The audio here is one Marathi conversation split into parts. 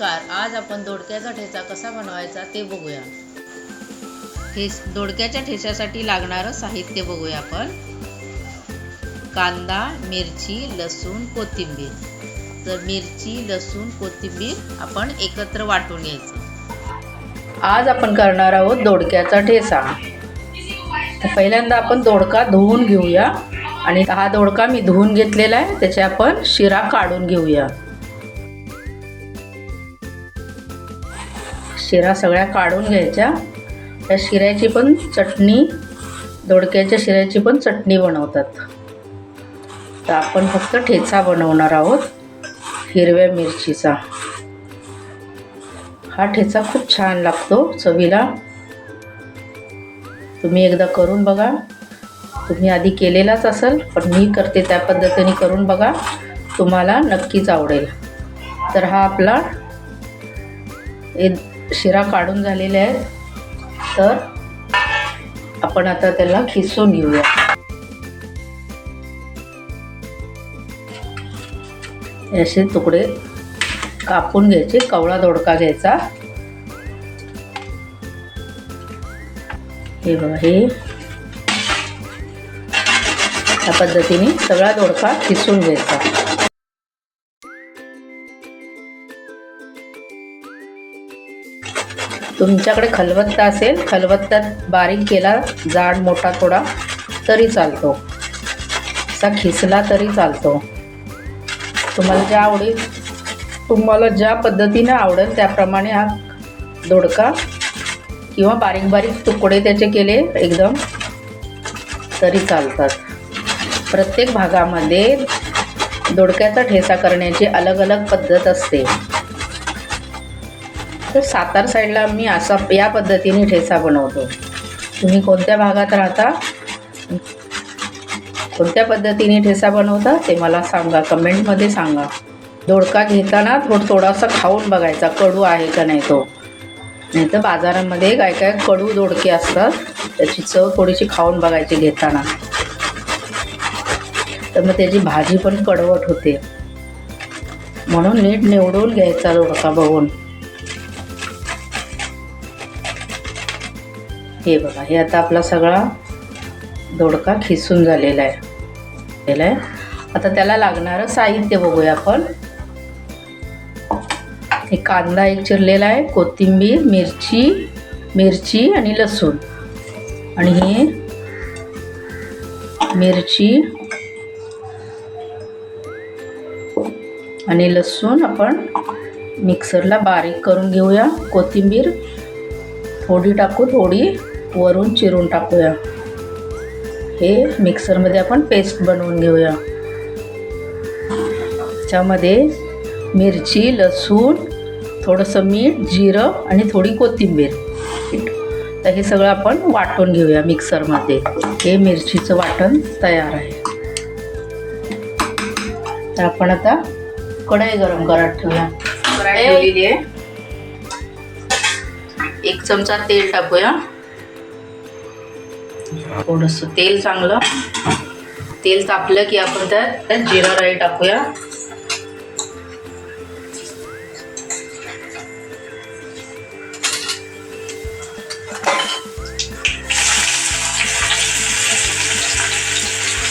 का आज आपण दोडक्याचा ठेचा कसा बनवायचा ते बघूया. ठेस दोडक्याच्या ठेच्यासाठी लागणारं साहित्य बघूया आपण. कांदा मिरची लसूण कोथिंबीर. तर मिरची लसूण कोथिंबीर आपण एकत्र वाटून घ्यायचं. आज आपण करणार आहोत दोडक्याचा ठेसा तर पहिल्यांदा आपण दोडका धुवून घेऊया. आणि हा दोडका मी धुवून घेतलेला आहे त्याचे आपण शिरा काढून घेऊया. शिरा सगळ्या काढून घ्यायच्या. त्या शिऱ्याची पण चटणी दोडक्याच्या शिऱ्याची पण चटणी बनवतात. तर आपण फक्त ठेचा बनवणार आहोत हिरव्या मिरचीचा. हा ठेचा खूप छान लागतो चवीला. तुम्ही एकदा करून बघा. तुम्ही आधी केलेलाच असेल पण मी करते त्या पद्धतीने करून बघा. तुम्हाला नक्कीच आवडेल. तर हा आपला शिरा काढून झालेले आहेत. तर आपण आता त्याला खिसून घेऊया. असे तुकडे कापून घ्यायचे कवळा दोडका घ्यायचा. हे बघा हे. या पद्धतीने सगळा दोडका खिसून घ्यायचा. तुमच्याकडे खलबत्ता असेल खलबत्त्यात बारीक केला जाड मोठा थोडा तरी चालतो. असा खिसला तरी चालतो. तुम्हाला ज्या आवडेल तुम्हाला ज्या पद्धतीनं आवडेल त्याप्रमाणे हा दोडका किंवा बारीक बारीक तुकडे त्याचे केले एकदम तरी चालतात. प्रत्येक भागामध्ये दोडक्याचा ठेसा करण्याची अलग अलग पद्धत असते. तर सातार साईडला मी असा या पद्धतीने ठेचा बनवतो. तुम्ही कोणत्या भागात राहता? कोणत्या पद्धतीने ठेचा बनवता ते मला सांगा. कमेंटमध्ये सांगा. दोडका घेताना थोडं थोडासा खाऊन बघायचा कडू आहे का नाही तो. नाही तर बाजारामध्ये काय काय कडू दोडके असतात त्याची चव थोडीशी खाऊन बघायची घेताना. तर मग त्याची भाजी पण कडवट होते. म्हणून नीट निवडून घ्यायचा दोडका बघून. हे बघा हे आता आपला सगळा दोडका खिसून झालेला आहे. आहे. आता त्याला लागणारं साहित्य बघूया आपण. हे कांदा एक चिरलेला आहे कोथिंबीर मिरची मिरची आणि लसूण. आणि हे मिरची आणि लसूण आपण मिक्सरला बारीक करून घेऊया. कोथिंबीर थोडी टाकू थोडी वरून चिरून टाकूया. हे मिक्सरमध्ये आपण पेस्ट बनवून घेऊया. त्याच्यामध्ये मिरची लसूण थोडंसं मीठ जिरं आणि थोडी कोथिंबीर. तर हे सगळं आपण वाटून घेऊया मिक्सरमध्ये. हे मिरचीचं वाटण तयार आहे. तर आपण आता कढई गरम करत ठेवूया. कढई आहे. एक चमचा तेल टाकूया. थोडंसं तेल चांगलं. तेल तापलं की आपण त्यात त्यात जिरा राई टाकूया.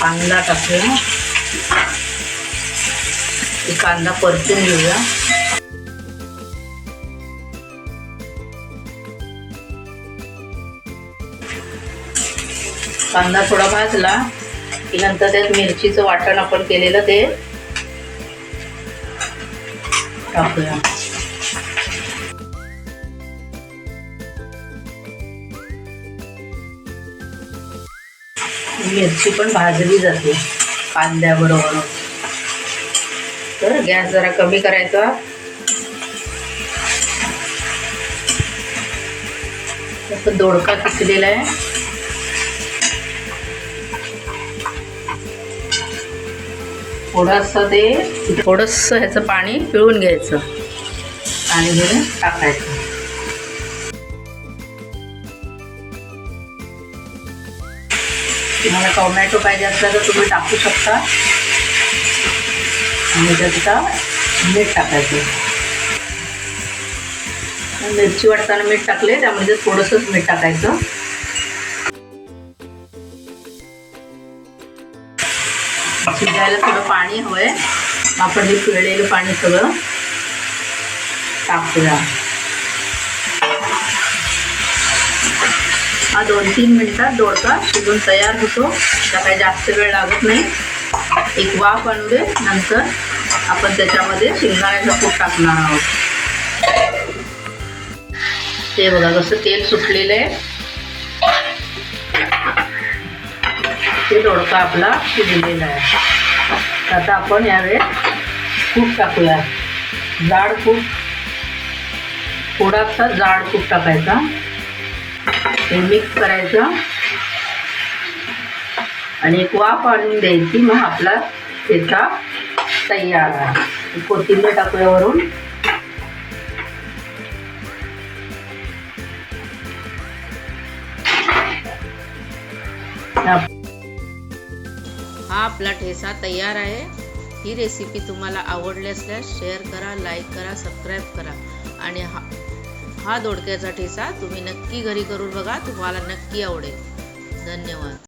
कांदा टाकूया. कांदा परतून घेऊया. कांदा थोडा भाजला की नंतर त्यात मिरचीचं वाटण आपण केलेलं ते टाकूया. मिरची पण भाजली जाते कांद्याबरोबर. तर गॅस जरा कमी करायचा. दोडका किसलेला आहे. थोडंसं ते थोडंसं ह्याचं पाणी पिळून घ्यायचं. आणि हे टाकायचं. तुम्हाला टोमॅटो पाहिजे असला तर तुम्ही टाकू शकता. आणि त्याचा मीठ टाकायचं. मिरची वाटताना मीठ टाकले त्यामध्ये थोडंसंच मीठ टाकायचं. शिजायला थोडं पाणी हवंय. आपण हे पिळलेलं पाणी सगळं टाकूया. हा दोन तीन मिनिटात दोडका शिजून तयार होतो. त्या काही जास्त वेळ लागत नाही. एक वाफ आणू दे. नंतर आपण त्याच्यामध्ये शेंगदाण्याचं कूट टाकणार आहोत. ते बघा कसं तेल सुटलेलं आहे. ते दोडका आपला शिजलेला आहे. आता आपण यावेळेस कूट टाकूया. जाड कूट. थोडासा जाड कूट टाकायचा. हे मिक्स करायचं. आणि एक वाफ आणून द्यायची. मग आपला ठेचा तयार आहे. कोथिंबीर टाकूया वरून. Yeah. आपला ठेचा तयार आहे. ही रेसिपी तुम्हाला आवडली असल्यास शेअर करा लाईक करा सबस्क्राईब करा. आणि हा हा दोडक्याचा ठेचा तुम्ही नक्की घरी करून बघा तुम्हाला नक्की आवडेल. धन्यवाद.